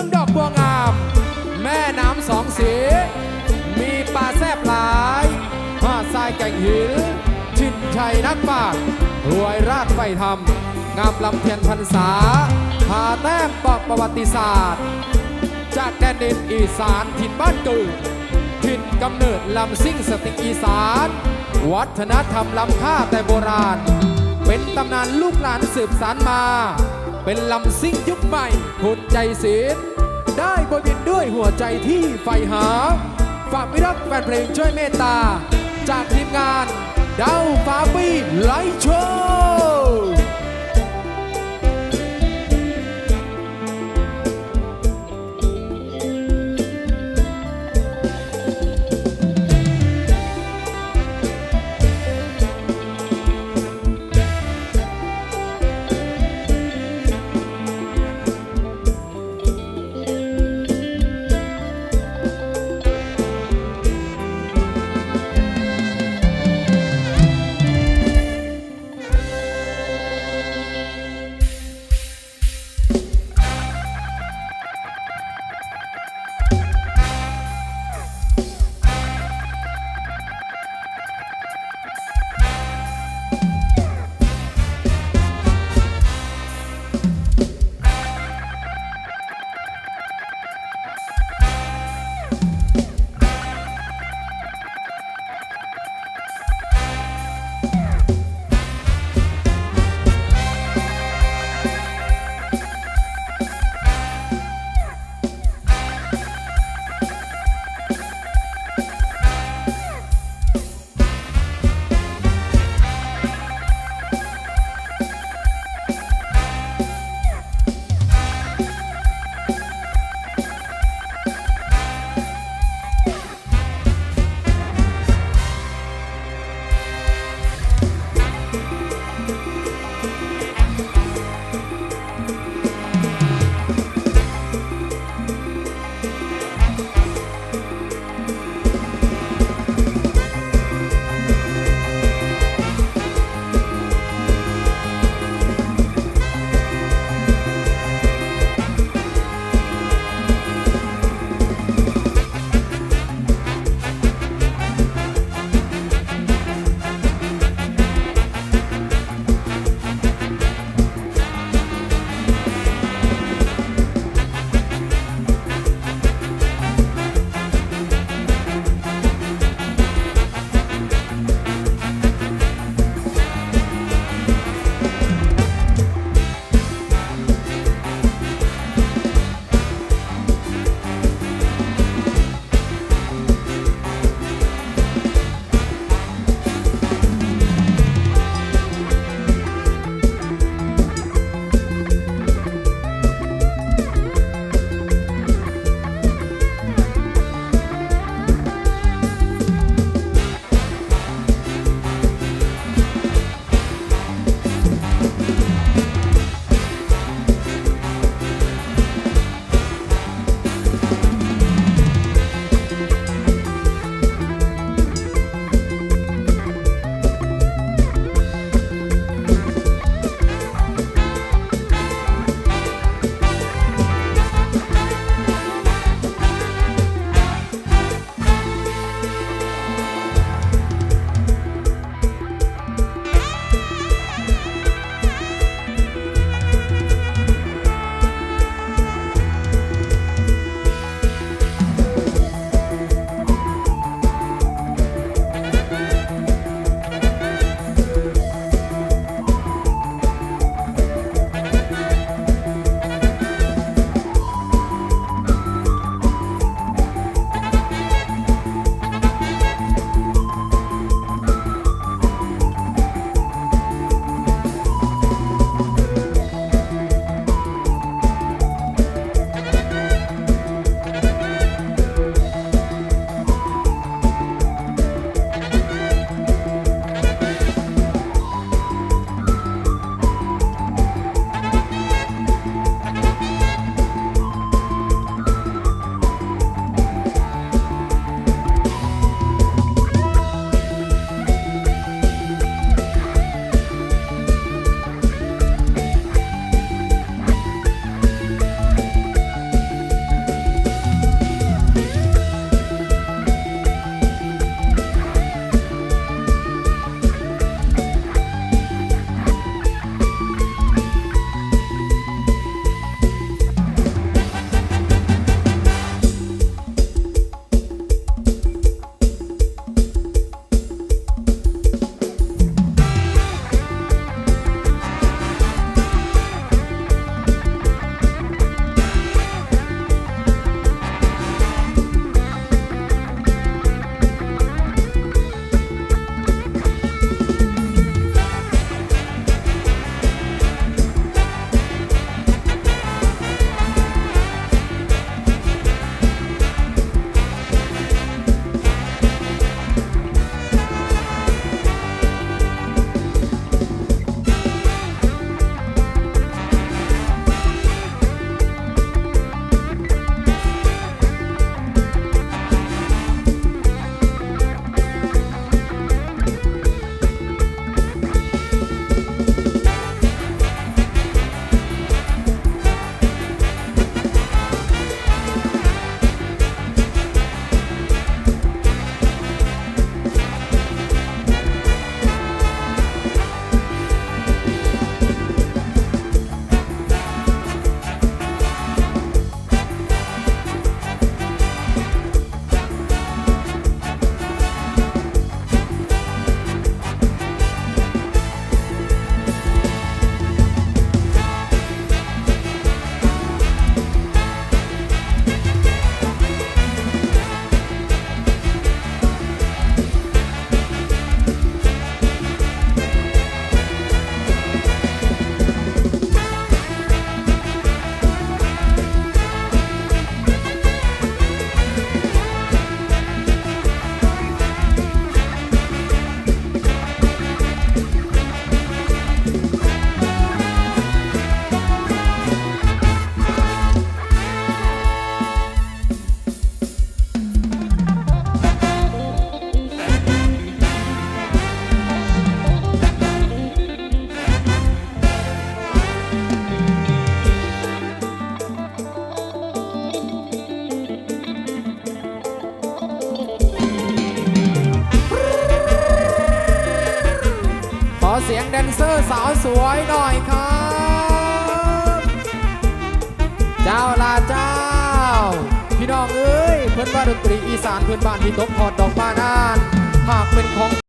องดอกบัวงาม แม่น้ำสองสี มีปลาแซ่บหลายหาดทรายแก่งหิน ชินชัยนักปราชญ์รวยราชไฟธรรมงามลำเพียนพรรษาพาแต้มปอกประวัติศาสตร์ จากแดนดินอีสานถิ่นบ้านเกิดถิ่นกำเนิดลำซิ่งสติงอีสาน วัฒนธรรมล้ำค่าแต่โบราณ เป็นตำนานลูกหลานสืบสานมา เป็นลำซิ่งยุคใหม่คุณใจศิลป์ ได้บยบินด้วยหัวใจที่ใฝ่หา ฝากมิรักแฟนเพลงช่วยเมตตา จากทีมงานดาวฟ้าปีไลท์โชว์ อีสานพื้นบ้านที่ตกทอดดอกบานาน หากเป็นของ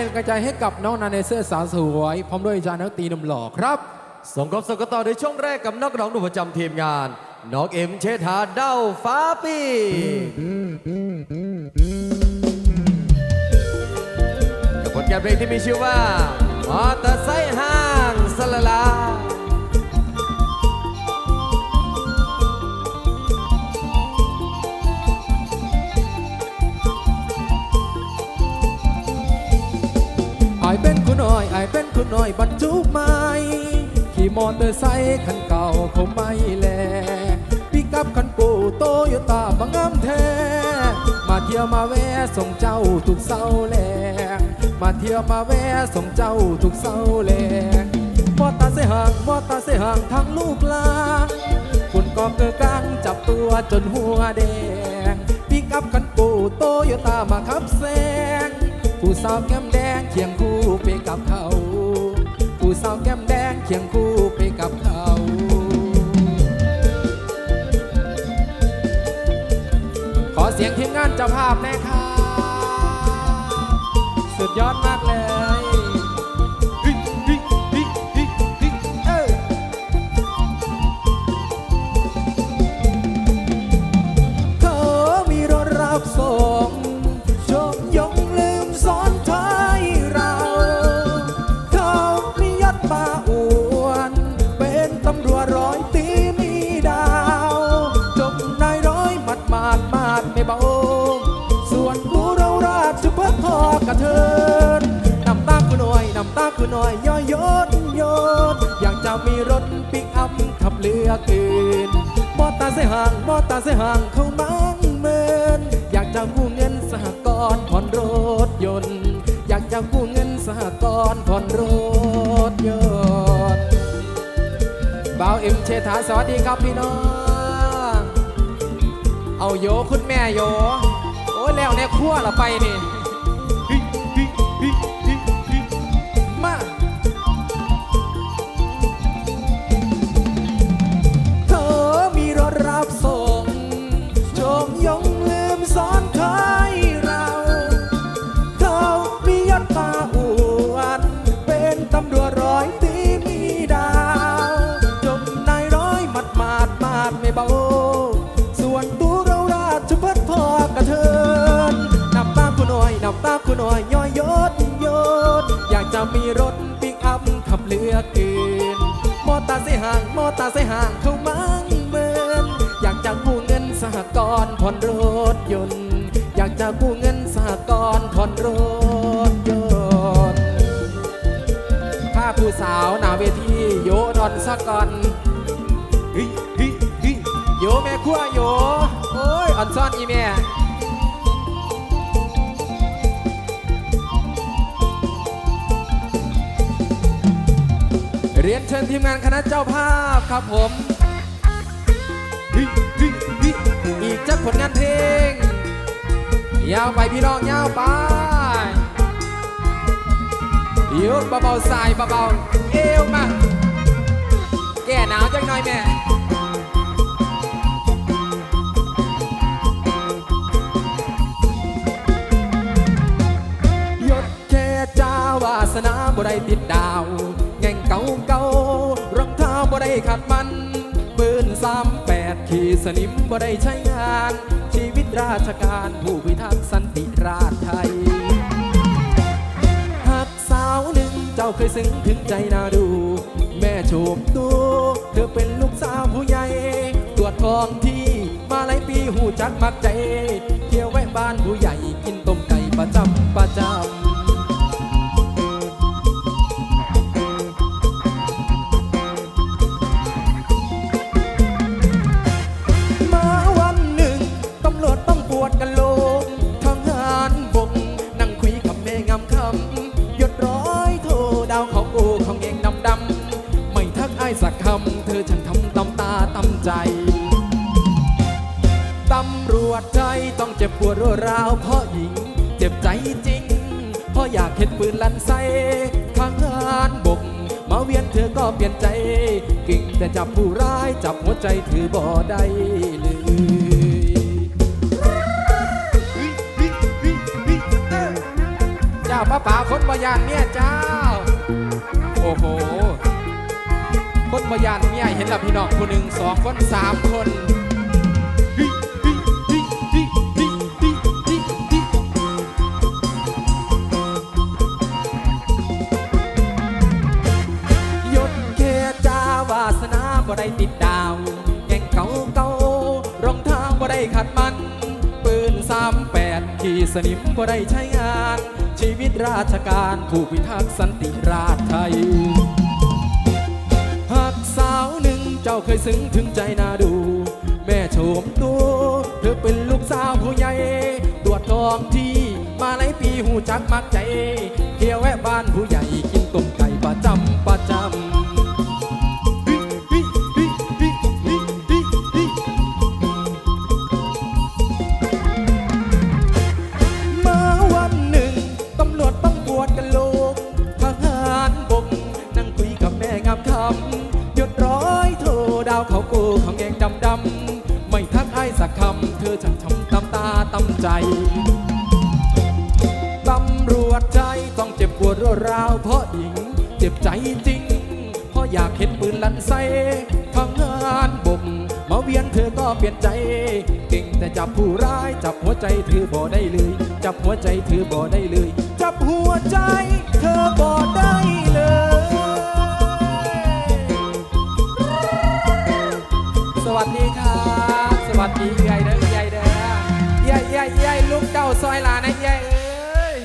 เป็นกระจายให้กับน้องนาเนเซอร์สาวสวย พร้อมด้วยอาจารย์นักตีหนุ่มหล่อครับส่งกบส่งกันต่อในช่วงแรกกับนักร้องหนุ่มประจำทีมงาน น้องเอ็มเชษฐาเด้าฟ้าปีกับผลงานเพลงที่มีชื่อว่า มอเตอร์ไซค์ห้างสลาลาายเป็นคุณน้อยอายเป็นคุณน้อยบรรจุไม้ขี่มอเตอร์ไซค์คันเก่าเขาไม่แลปิกับคันปูโตโยต้าบางงามแท้ มาเที่ยวมาแวะส่งเจ้าทุกเสาร์แลมาเที่ยวมาแวะส่งเจ้าทุกเสาร์แลงมอตาเสห่างมอตาเสห่างทั้งลูกลาคุณก็เกิดกลางจับตัวจนหัวแดงปิกอัพกันปูโตโยต้ามาขับแซงผู้สาวแก้มแดงเคียงานเจ้าภาพแน่ครับสุดยอดมากามีรถปิกอัพขับเรือเกินมอตาเสห่างมอตาเสห่างเข้ามังเมินอยากจะกู้เงินสหกรณ์ผ่อนรถยนต์ อยากจะกู้เงินสหกรณ์ผ่อนรถยนต์บ่าวเอ็มเชษฐาสวัสดีครับพี่น้อง เอาโยคุณแม่โย โอ้ยแล้วเนี่ยขั้วละไปนี่ เบา ส่วนตัวเราราชพัฒพอกระเทินนำตามกูหน่อยนำตามกูหน่อยย่อยยศยศอยากจะมีรถปิกอัพขับเรือเกินมอตาเสยห่าง มอตาเสยห่างเข้ามังเมินอยากจะกู้เงินสหกรณ์ผ่อนรถยนต์ อยากจะกู้เงินสหกรณ์ผ่อนรถยนต์ถ้าผู้สาวหนาเวทีโยนอนสักก่อน ขั้วโยโอ้ยอ่อนซ่อนอีแม่เรียนเชิญทีมงานคณะเจ้าภาพครับผมอีกจักผลงานเพลง ยาวไปพี่น้องยาวไปยกเบาๆสายเบาๆเอวมา แก่หนาวจังหน่อยแม่ บ่ได้ติดดาว แง่งเก่าเก่ารองเท้าบ่ได้ขัดมันปืนสามแปดขี่สนิมบ่ได้ใช้งาน ชีวิตราชการผู้พิทักษ์สันติราษฎร์ไทยหักสาวหนึ่งเจ้าเคยซึ้งถึงใจนาดู แม่โฉมดู เธอเป็นลูกสาวผู้ใหญ่ตรวจทองที่มาหลายปีหูจักมักใจ เที่ยวแวะบ้านผู้ใหญ่กินต้มไก่ประจำประจำ จับหัวใจถือบ่ได้เลยเจ้าป้าป่าคนบยานเนี่ยเจ้า โอ้โห คนบยานเนี่ยเห็นและพี่น้องคนหนึ่งสองคนสามคน ขัดมันปืนสามแปดขี่สนิมบ่ได้ใช้งาน ชีวิตราชการผู้พิทักษ์สันติราษฎร์ไทยหากสาวหนึ่งเจ้าเคยซึ้งถึงใจนาดู แม่โฉมดูเธอเป็นลูกสาวผู้ใหญ่ตรวจทองที่มาหลายปีหูจักมักใจเที่ยวแวะบ้านผู้ใหญ่กินต้มไก่ จับผู้ร้าย จับหัวใจเธอบ่ได้เลย จับหัวใจเธอบ่ได้เลย จับหัวใจเธอบ่ได้เลยสวัสดีครับสวัสดียายเด้อยายเด้อยายยายยายลูกเจ้าซอยหลานนะยายเอ้ย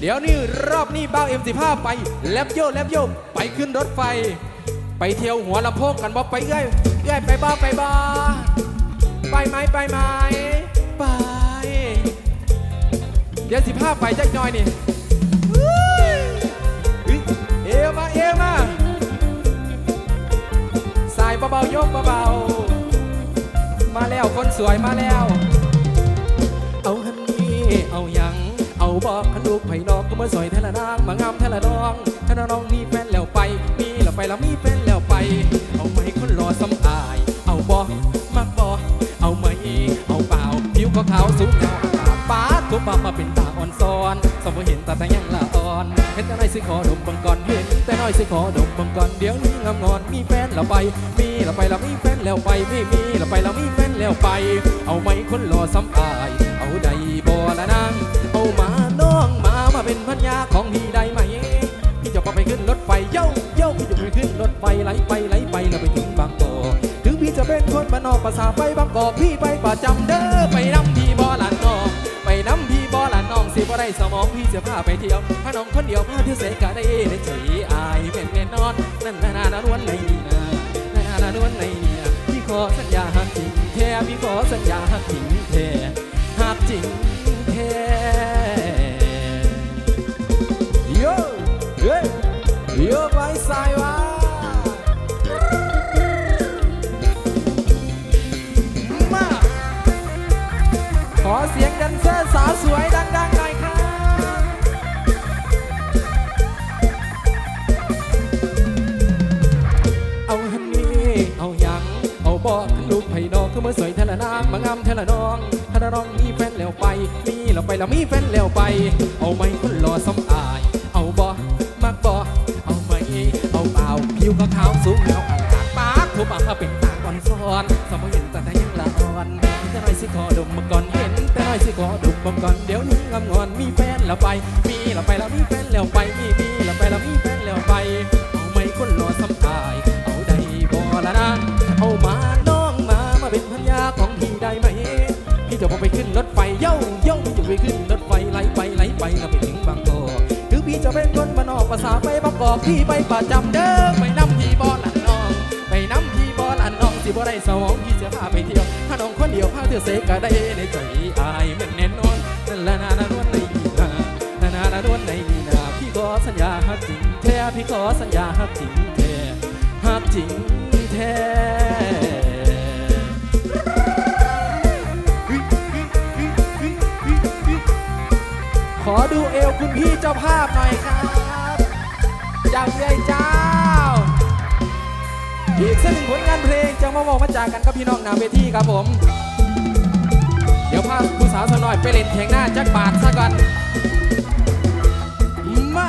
เดี๋ยวนี้รอบนี้เบ้าเอ็มสิบห้าไปแลบโยแลบโยไปขึ้นรถไฟ ไปเที่ยวหัวลำโพงกันบ่ไปเอ้ยเอ้ยไปบ้าไปบ้า ไปไหมไปไหมไป เดี๋ยวสิบห้าไปจักหน่อยนี่เฮ้ยเอวมาเอวมาสายเบาๆยกเบาๆมาแล้วคนสวยมาแล้ว เอาฮันนี่เอายังเอาบอกขันลูกไผ่นอกก็มาสอยเทละนางมางามเทละน้องเทลน้องมีแฟนแล้วไปมีแล้วไปแล้วมีแฟนแล้วไป เอาไหมคนรอสำอาย ก็ขาวสูงเงาอากาศป้าทุบมามาเป็นตาอ่อนซ้อนสมบ่เห็นตาแต่ยังละอ่อน เห็นแต่น้อยสิขอดมบังก่อนเห็นแต่น้อยสิขอดมบังก่อนเดี๋ยวนี้งามงอนมีแฟนแล้วไป มีแล้วไปแล้วมีแฟนแล้วไปมีมีแล้วไปแล้วมีแฟนแล้วไป เอาไหมคนรอสำอาย เอาใดบ่ละนางเอามาน้องมามาเป็นพันยาของพี่ได้ไหมพี่จะพาไปขึ้นรถไฟเย้าเย้าพี่จะไปขึ้นรถไฟไหลไปไหล นอกภาษาไปบางกอกพี่ไปประจำเด้อไปน้ำพี่บ่หลานน้อง ไปน้ำพี่บ่หลานน้องสิบ่ได้สมองพี่จะพาไปเที่ยวถ้าน้องคนเดียวพาเที่ยวเสกะได้ได้ใจอายเป็นแน่นอนนั่นนานานล้วนในนี่นานานานาล้วนในนี่พี่ขอสัญญาหักจริงแท้พี่ขอสัญญาหักจริงแท้หักจริงแท้โยเฮ้ยโยไปสายวะมา สาวสวยดังๆหน่อยครับเอาฮันนี่เอาหยังเอาบอกขึ้นลูกไผ่นอกคือมาสวยเทละนางมางามเทละน้องถ้าน้องมีแฟนแล้วไป มีแล้วไปแล้วมีแฟนแล้วไป เอาไหมคนรอสำอาย เอาบอมักบอเอาไหมเอาเปล่าผิวก็ขาวสูงแล้วอากาศปากทุบมาเป็นตาก่อนซ้อนสมองเห็นแต่ยังละอ่อนแต่น้อยสิขอดมมาก่อน สิขอดมมาก่อนเดี๋ยวนี้งามงอนมีแฟนแล้วไป มีแล้วไปแล้วมีแฟนแล้วไป มีมีแล้วไปแล้วมีแฟนแล้วไป เอาไหมคนรอสำอายเอาได้บ่ละนาเอามาน้องมามาเป็นพันยาของพี่ได้ไหมพี่จะพาไปขึ้นรถไฟเย้าเย้าพี่จะไปขึ้นรถไฟไหลไปไหลไปแล้วไปถึงบางกอกถึงพี่จะเป็นคนมานอกภาษาไปบางกอกพี่ไปประจำเด้อไปน้ำพี่บ่ลันน้อง ไปน้ำพี่บ่ลันน้องสิบ่ได้สองพี่จะพาไปเที่ยวถ้าน้องคนเดียวพาเธอเสกก็ได้ในใจอายเหมือนแน่นอนนั่ พี่ขอสัญญาฮักจริงแท้ฮักจริงแท้ขอดูเอวคุณพี่เจ้าภาพหน่อยครับจากใหญ่เจ้า อีกสักหนึ่งผลงานเพลงจะมาบอกมาจากกันกับพี่น้องนาเวทีครับผม เดี๋ยวพาผู้สาวสักหน่อยไปเล่นแข่งหน้าจักบาทซะก่อนมามา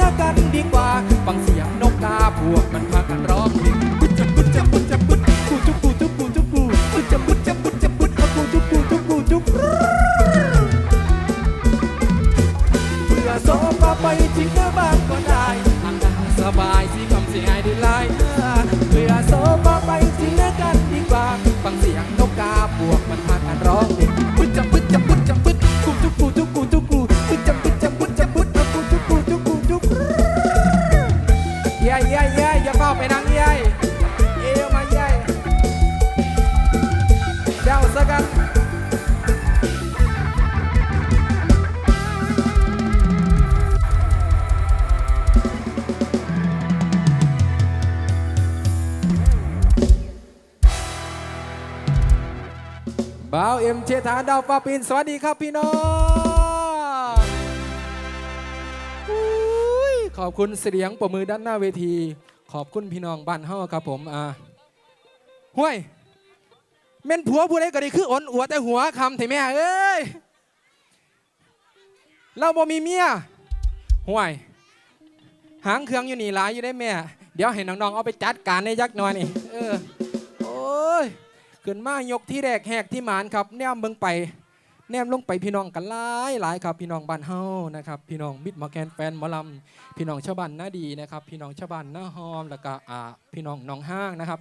นะกันดีกว่า ฟังเสียงนกกาพวกมัน บ่าวเอ็มเชษฐาดาวฟ้าปินสวัสดีครับพี่น้องอยขอบคุณเสียงประมือด้านหน้าเวที ขอบคุณพี่น้องบ้านเฮาครับผมอ่าห้วยเม่นผัวผู้ใดก็ได้คืออ่อนอัวแต่หัวคำเถแม่เอ้ยเราบ่มีเมียห่วย หางเครื่องอยู่นี่หลายอยู่ได้แม่ เดี๋ยวให้น้องๆเอาไปจัดการในยักษ์น่อยนี่เออโอ้ย ขึ้นมายกที่แรกแหกที่หมานครับ แนมเบิ่งไป แนมลงไปพี่น้องกันหลายหลายครับ พี่น้องบ้านเฮานะครับ พี่น้องมิตรหมาแกนแฟนหมอลำพี่น้องชาวบ้านหน้าดีนะครับ พี่น้องชาวบ้านหน้าหอมแล้วก็อ่าพี่น้องหน้องห้างนะครับ